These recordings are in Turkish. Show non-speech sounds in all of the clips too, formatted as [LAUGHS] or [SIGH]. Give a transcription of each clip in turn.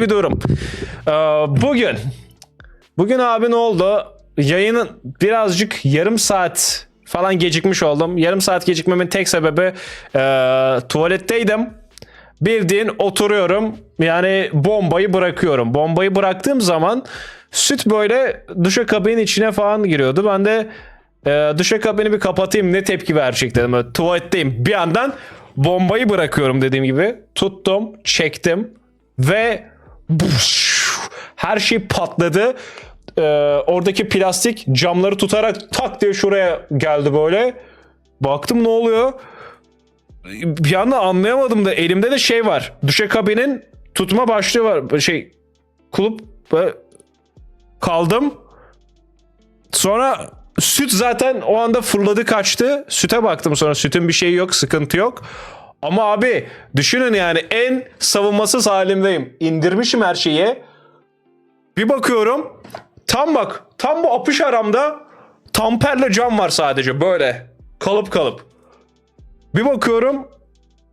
bir durum. Ee, bugün bugün abi ne oldu? Yayının birazcık yarım saat falan gecikmiş oldum. Yarım saat gecikmemin tek sebebi e, tuvaletteydim. Bildiğin oturuyorum. Yani bombayı bırakıyorum. Bombayı bıraktığım zaman süt böyle duşakabinin içine falan giriyordu. Ben de e, duşakabini bir kapatayım ne tepki verecek dedim. Böyle tuvaletteyim. Bir yandan bombayı bırakıyorum dediğim gibi. Tuttum, çektim ve her şey patladı. Ee, oradaki plastik camları tutarak tak diye şuraya geldi böyle. Baktım ne oluyor? Bir anda anlayamadım da elimde de şey var. Duşakabinin tutma başlığı var. Şey kulüp kaldım. Sonra süt zaten o anda fırladı kaçtı. Süte baktım sonra sütün bir şeyi yok sıkıntı yok. Ama abi düşünün yani en savunmasız halimdeyim. İndirmişim her şeyi. Bir bakıyorum tam bak tam bu apış aramda tamperle cam var sadece böyle kalıp kalıp. Bir bakıyorum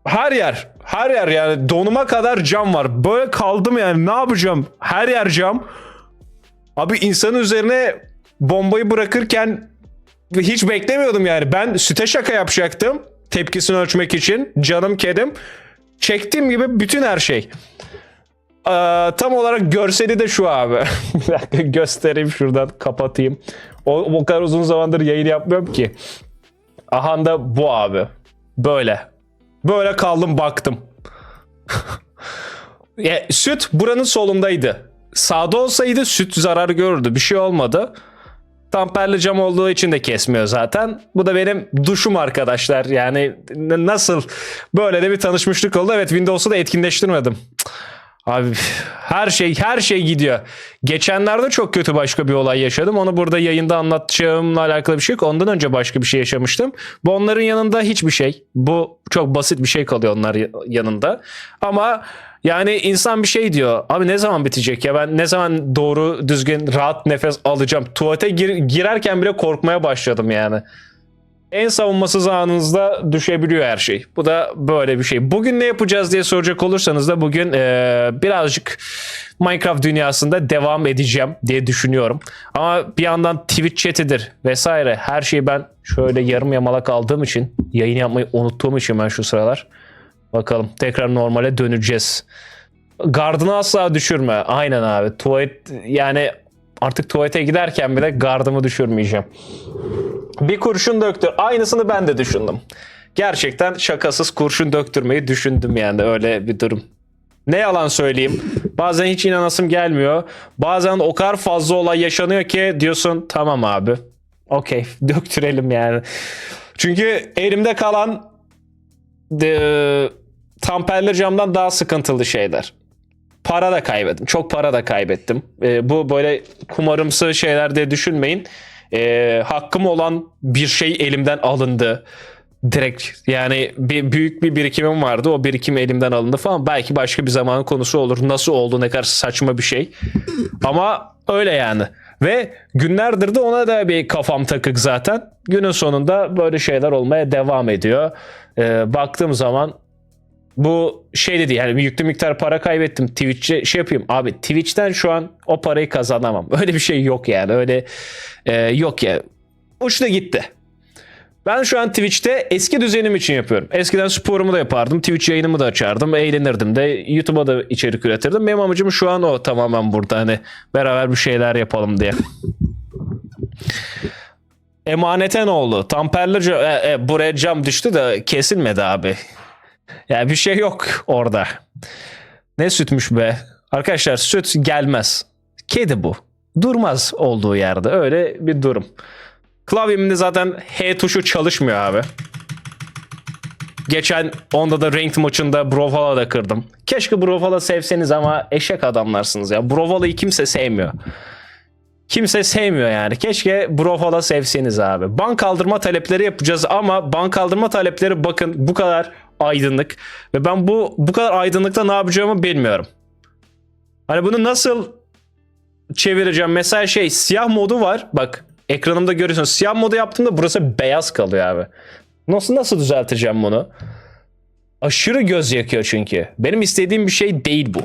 her yer her yer yani donuma kadar cam var. Böyle kaldım yani ne yapacağım? Her yer cam. Abi insanın üzerine bombayı bırakırken hiç beklemiyordum yani. Ben süte şaka yapacaktım. Tepkisini ölçmek için. Canım kedim. Çektiğim gibi bütün her şey. Ee, tam olarak görseli de şu abi. [LAUGHS] Bir dakika göstereyim şuradan kapatayım. O, o kadar uzun zamandır yayın yapmıyorum ki. Aha da bu abi. Böyle. Böyle kaldım baktım. Ya, [LAUGHS] süt buranın solundaydı. Sağda olsaydı süt zarar görürdü. Bir şey olmadı. Tamperli cam olduğu için de kesmiyor zaten. Bu da benim duşum arkadaşlar. Yani nasıl böyle de bir tanışmışlık oldu. Evet Windows'u da etkinleştirmedim. Cık. Abi her şey her şey gidiyor. Geçenlerde çok kötü başka bir olay yaşadım. Onu burada yayında anlatacağımla alakalı bir şey yok. Ondan önce başka bir şey yaşamıştım. Bu onların yanında hiçbir şey. Bu çok basit bir şey kalıyor onlar ya- yanında. Ama yani insan bir şey diyor. Abi ne zaman bitecek ya? Ben ne zaman doğru düzgün rahat nefes alacağım? Tuvalete gir- girerken bile korkmaya başladım yani. En savunmasız anınızda düşebiliyor her şey. Bu da böyle bir şey. Bugün ne yapacağız diye soracak olursanız da bugün eee, birazcık Minecraft dünyasında devam edeceğim diye düşünüyorum. Ama bir yandan Twitch chat'idir vesaire her şeyi ben şöyle yarım yamalak aldığım için yayın yapmayı unuttuğum için ben şu sıralar. Bakalım tekrar normale döneceğiz. Gardını asla düşürme. Aynen abi. Tuvalet yani artık tuvalete giderken bile gardımı düşürmeyeceğim. Bir kurşun döktür. Aynısını ben de düşündüm. Gerçekten şakasız kurşun döktürmeyi düşündüm yani öyle bir durum. Ne yalan söyleyeyim. Bazen hiç inanasım gelmiyor. Bazen o kadar fazla olay yaşanıyor ki diyorsun tamam abi. Okey [LAUGHS] döktürelim yani. Çünkü elimde kalan de, tamperli camdan daha sıkıntılı şeyler. Para da kaybettim. Çok para da kaybettim. E, bu böyle kumarımsı şeyler diye düşünmeyin. E, hakkım olan bir şey elimden alındı. Direkt yani bir büyük bir birikimim vardı. O birikim elimden alındı falan. Belki başka bir zamanın konusu olur. Nasıl oldu ne kadar saçma bir şey. Ama öyle yani. Ve günlerdir de ona da bir kafam takık zaten. Günün sonunda böyle şeyler olmaya devam ediyor. Ee, baktığım zaman bu şey dedi yani yüklü miktar para kaybettim Twitch'e şey yapayım. Abi Twitch'ten şu an o parayı kazanamam. [LAUGHS] Öyle bir şey yok yani. Öyle e, yok ya. Uçtu gitti. Ben şu an Twitch'te eski düzenim için yapıyorum. Eskiden sporumu da yapardım. Twitch yayınımı da açardım. Eğlenirdim de. YouTube'a da içerik üretirdim. Benim amacım şu an o tamamen burada. Hani beraber bir şeyler yapalım diye. Emanete ne oldu? Tamperli e, e, buraya cam düştü de kesilmedi abi. Ya bir şey yok orada. Ne sütmüş be? Arkadaşlar süt gelmez. Kedi bu. Durmaz olduğu yerde. Öyle bir durum. Klavyemde zaten H tuşu çalışmıyor abi. Geçen onda da ranked maçında Brovala da kırdım. Keşke Brovala sevseniz ama eşek adamlarsınız ya. Brovala'yı kimse sevmiyor. Kimse sevmiyor yani. Keşke Brovala sevseniz abi. Bank kaldırma talepleri yapacağız ama bank kaldırma talepleri bakın bu kadar aydınlık. Ve ben bu bu kadar aydınlıkta ne yapacağımı bilmiyorum. Hani bunu nasıl çevireceğim? Mesela şey siyah modu var. Bak ekranımda görüyorsunuz. Siyah modu yaptığımda burası beyaz kalıyor abi. Nasıl nasıl düzelteceğim bunu? Aşırı göz yakıyor çünkü. Benim istediğim bir şey değil bu.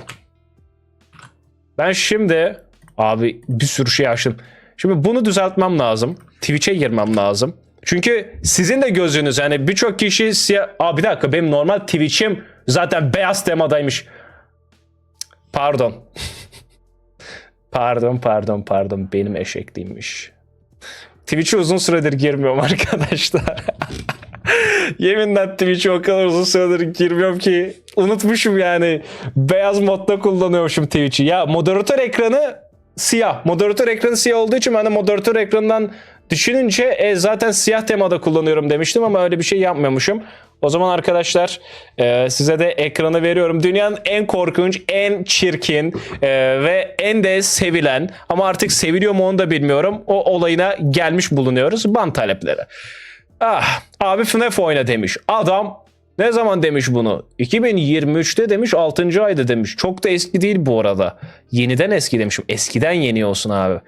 Ben şimdi abi bir sürü şey açtım. Şimdi bunu düzeltmem lazım. Twitch'e girmem lazım. Çünkü sizin de gözünüz yani birçok kişi siyah... Aa bir dakika benim normal Twitch'im zaten beyaz temadaymış. Pardon. [LAUGHS] pardon pardon pardon benim eşekliğimmiş. Twitch'e uzun süredir girmiyorum [LAUGHS] arkadaşlar. [LAUGHS] Yeminle Twitch'e o kadar uzun süredir girmiyorum ki unutmuşum yani. Beyaz modda kullanıyormuşum Twitch'i. Ya moderatör ekranı siyah. Moderatör ekranı siyah olduğu için ben de moderatör ekranından düşününce e, zaten siyah temada kullanıyorum demiştim ama öyle bir şey yapmıyormuşum. O zaman arkadaşlar e, size de ekranı veriyorum. Dünyanın en korkunç, en çirkin e, ve en de sevilen ama artık seviliyor mu onu da bilmiyorum. O olayına gelmiş bulunuyoruz. Ban talepleri. Ah, abi FNAF oyna demiş. Adam ne zaman demiş bunu? 2023'te demiş 6. ayda demiş. Çok da eski değil bu arada. Yeniden eski demişim. Eskiden yeni olsun abi.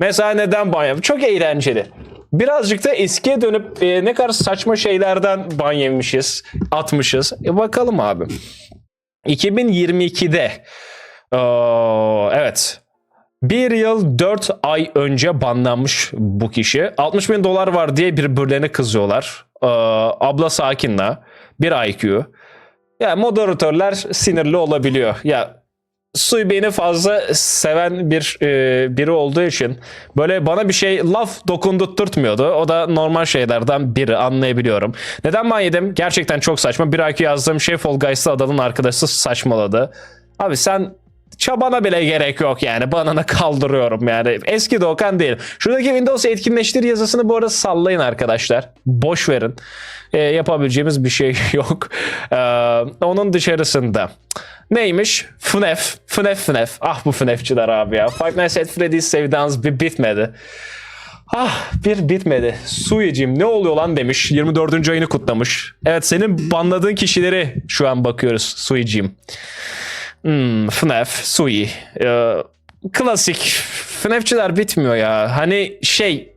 Mesela neden ban yap- Çok eğlenceli. Birazcık da eskiye dönüp e, ne kadar saçma şeylerden ban yemişiz, atmışız. E, bakalım abi. 2022'de Aa, evet bir yıl 4 ay önce banlanmış bu kişi. 60 bin dolar var diye birbirlerine kızıyorlar. Ee, abla sakinla. Bir IQ. Ya moderatörler sinirli olabiliyor. Ya Suy beni fazla seven bir e, biri olduğu için böyle bana bir şey laf dokundurtmuyordu. O da normal şeylerden biri anlayabiliyorum. Neden yedim? Gerçekten çok saçma. Bir IQ yazdığım şey Fall Guys'ta adamın arkadaşı saçmaladı. Abi sen çabana bile gerek yok yani. Banana kaldırıyorum yani. Eski Doğukan değil. Şuradaki Windows etkinleştir yazısını bu arada sallayın arkadaşlar. Boş verin. Ee, yapabileceğimiz bir şey [LAUGHS] yok. Ee, onun dışarısında. Neymiş? FNAF. FNAF FNAF. Ah bu FNAF'çiler abi ya. Five Nights at Freddy's sevdans bir bitmedi. Ah bir bitmedi. Suyicim ne oluyor lan demiş. 24. ayını kutlamış. Evet senin banladığın kişileri şu an bakıyoruz Suyicim. Hmm, FNAF, Sui. Ee, klasik. FNAF'çiler bitmiyor ya. Hani şey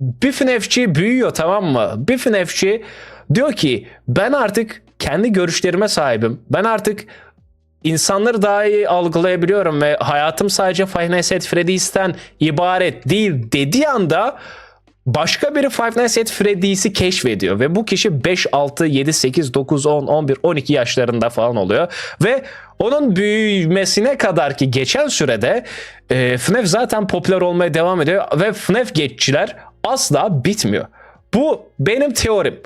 bir FNAF'çi büyüyor tamam mı? Bir FNAF'çi diyor ki ben artık kendi görüşlerime sahibim. Ben artık insanları daha iyi algılayabiliyorum ve hayatım sadece Five Nights at Freddy's'ten ibaret değil dediği anda başka biri Five Nights at Freddy's'i keşfediyor ve bu kişi 5, 6, 7, 8, 9, 10, 11, 12 yaşlarında falan oluyor ve onun büyümesine kadar ki geçen sürede e, FNAF zaten popüler olmaya devam ediyor ve FNAF geççiler asla bitmiyor. Bu benim teorim.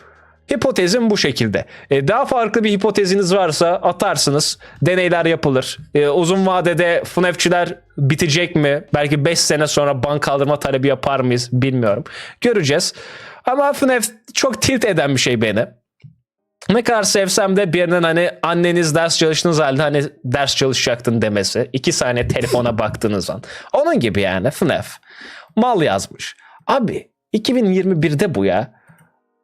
Hipotezim bu şekilde. E, daha farklı bir hipoteziniz varsa atarsınız. Deneyler yapılır. E, uzun vadede FNAF'çiler bitecek mi? Belki 5 sene sonra ban kaldırma talebi yapar mıyız? Bilmiyorum. Göreceğiz. Ama FNAF çok tilt eden bir şey beni. Ne kadar sevsem de birinin hani anneniz ders çalıştığınız halde hani ders çalışacaktın demesi. iki saniye telefona baktığınız an. Onun gibi yani FNAF. Mal yazmış. Abi 2021'de bu ya.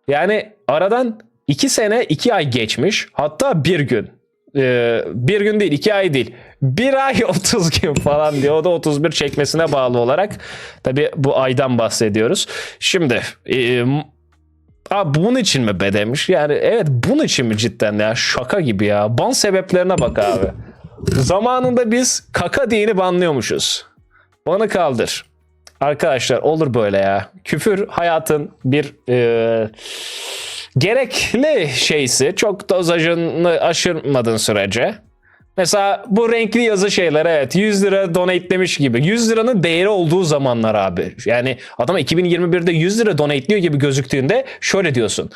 Yani aradan 2 sene 2 ay geçmiş. Hatta bir gün. Ee, bir gün değil 2 ay değil. Bir ay [LAUGHS] 30 gün falan diyor. O da 31 çekmesine bağlı olarak. Tabi bu aydan bahsediyoruz. Şimdi e, Abi bunun için mi be demiş. Yani evet bunun için mi cidden ya şaka gibi ya. Ban sebeplerine bak abi. Zamanında biz kaka diyeni banlıyormuşuz. Banı kaldır. Arkadaşlar olur böyle ya. Küfür hayatın bir e, gerekli şeysi. Çok dozajını aşırmadığın sürece. Mesela bu renkli yazı şeyler evet 100 lira donatelemiş gibi. 100 liranın değeri olduğu zamanlar abi. Yani adam 2021'de 100 lira donateliyor gibi gözüktüğünde şöyle diyorsun.